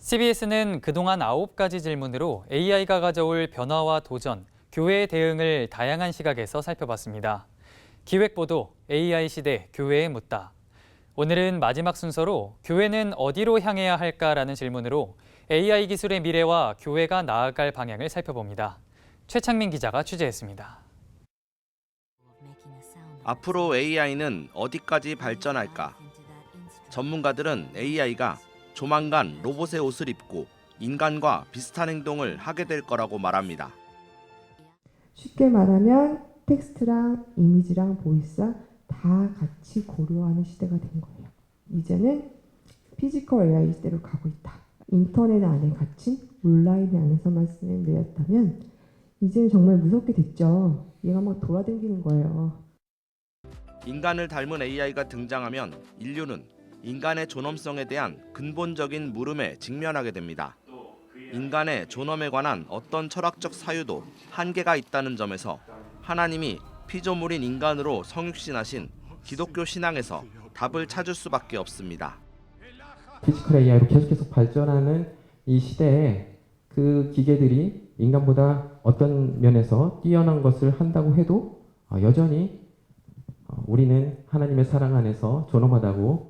CBS는 그동안 9가지 질문으로 AI가 가져올 변화와 도전, 교회의 대응을 다양한 시각에서 살펴봤습니다. 기획보도 AI 시대 교회에 묻다. 오늘은 마지막 순서로 교회는 어디로 향해야 할까라는 질문으로 AI 기술의 미래와 교회가 나아갈 방향을 살펴봅니다. 최창민 기자가 취재했습니다. 앞으로 AI는 어디까지 발전할까? 전문가들은 AI가 조만간 로봇의 옷을 입고 인간과 비슷한 행동을 하게 될 거라고 말합니다. 쉽게 말하면 텍스트랑 이미지랑 보이스랑 다 같이 고려하는 시대가 된 거예요. 이제는 피지컬 AI 시대로 가고 있다. 인터넷 안에 갇힌 온라인 안에서만 쓰는 뇌였다면 이제는 정말 무섭게 됐죠. 얘가 막 돌아다니는 거예요. 인간을 닮은 AI가 등장하면 인류는 인간의 존엄성에 대한 근본적인 물음에 직면하게 됩니다. 인간의 존엄에 관한 어떤 철학적 사유도 한계가 있다는 점에서 하나님이 피조물인 인간으로 성육신하신 기독교 신앙에서 답을 찾을 수밖에 없습니다. 피지컬 AI로 계속해서 발전하는 이 시대에 그 기계들이 인간보다 어떤 면에서 뛰어난 것을 한다고 해도 어, 여전히 어, 우리는 하나님의 사랑 안에서 존엄하다고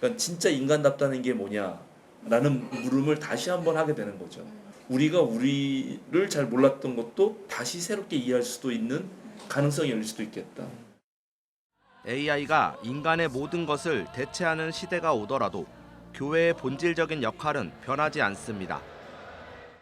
그러니까 진짜 인간답다는 게 뭐냐라는 물음을 다시 한번 하게 되는 거죠. 우리가 우리를 잘 몰랐던 것도 다시 새롭게 이해할 수도 있는 가능성이 열릴 수도 있겠다. AI가 인간의 모든 것을 대체하는 시대가 오더라도 교회의 본질적인 역할은 변하지 않습니다.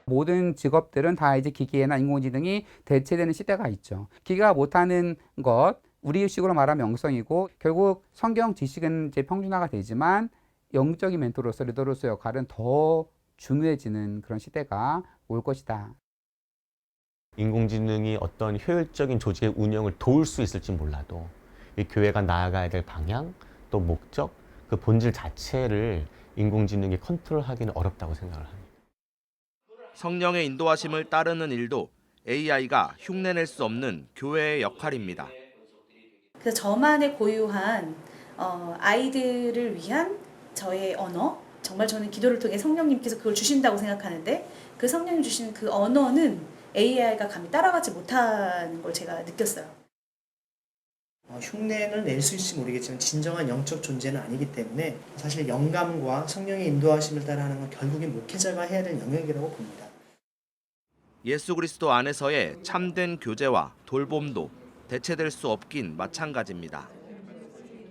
모든 직업들은 다 이제 기계나 인공지능이 대체되는 시대가 있죠. 기계가 못하는 것, 우리식으로 말하면 영성이고 결국 성경 지식은 이제 평준화가 되지만 영적인 멘토로서 리더로서 역할은 더 중요해지는 그런 시대가 올 것이다. 인공지능이 어떤 효율적인 조직의 운영을 도울 수 있을지 몰라도 이 교회가 나아가야 될 방향 또 목적 그 본질 자체를 인공지능이 컨트롤하기는 어렵다고 생각을 합니다. 성령의 인도하심을 따르는 일도 AI가 흉내낼 수 없는 교회의 역할입니다. 그래서 저만의 고유한 어, 아이들을 위한 저의 언어 정말 저는 기도를 통해 성령님께서 그걸 주신다고 생각하는데 그 성령님 주시는 그 언어는 AI가 감히 따라가지 못하는 걸 제가 느꼈어요. 어, 흉내는 낼 수 있을지 모르겠지만 진정한 영적 존재는 아니기 때문에 사실 영감과 성령의 인도하심을 따라 하는 건 결국엔 목회자가 해야 될 영역이라고 봅니다. 예수 그리스도 안에서의 참된 교제와 돌봄도 대체될 수 없긴 마찬가지입니다.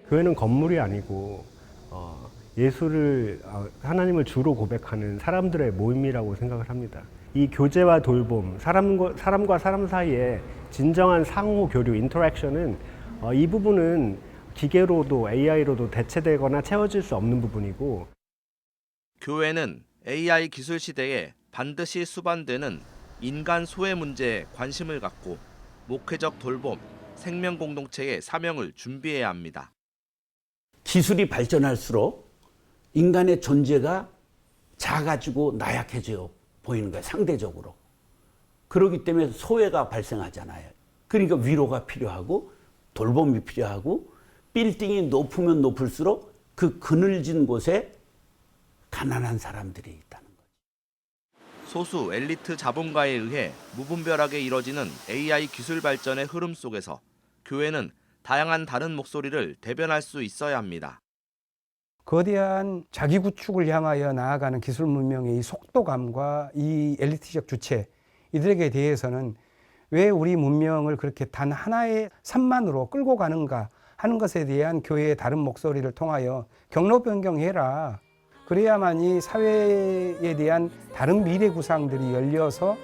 교회는 건물이 아니고 어, 예수를 어, 하나님을 주로 고백하는 사람들의 모임이라고 생각을 합니다. 이 교제와 돌봄, 사람과, 사람과 사람 사이에 진정한 상호 교류, 인터랙션은 어, 이 부분은 기계로도 AI로도 대체되거나 채워질 수 없는 부분이고 교회는 AI 기술 시대에 반드시 수반되는 인간 소외 문제에 관심을 갖고 목회적 돌봄, 생명 공동체의 사명을 준비해야 합니다. 기술이 발전할수록 인간의 존재가 작아지고 나약해져 보이는 거예요, 상대적으로. 그렇기 때문에 소외가 발생하잖아요. 그러니까 위로가 필요하고 돌봄이 필요하고 빌딩이 높으면 높을수록 그 그늘진 곳에 가난한 사람들이 거죠. 소수 엘리트 자본가에 의해 무분별하게 이뤄지는 AI 기술 발전의 흐름 속에서 교회는 다양한 다른 목소리를 대변할 수 있어야 합니다. 거대한 자기 구축을 향하여 나아가는 기술 문명의 이 속도감과 이 엘리트적 주체 이들에게 대해서는 왜 우리 문명을 그렇게 단 하나의 산만으로 끌고 가는가 하는 것에 대한 교회의 다른 목소리를 통하여 경로 변경해라. 그래야만 이 사회에 대한 다른 미래 구상들이 열려서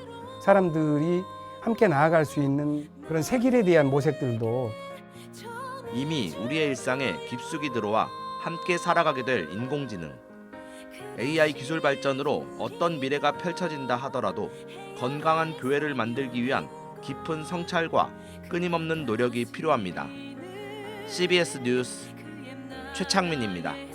사람들이 함께 나아갈 수 있는 그런 새 길에 대한 모색들도 이미 우리의 일상에 깊숙이 들어와 함께 살아가게 될 인공지능. AI 기술 발전으로 어떤 미래가 펼쳐진다 하더라도 건강한 교회를 만들기 위한 깊은 성찰과 끊임없는 노력이 필요합니다. CBS 뉴스 최창민입니다.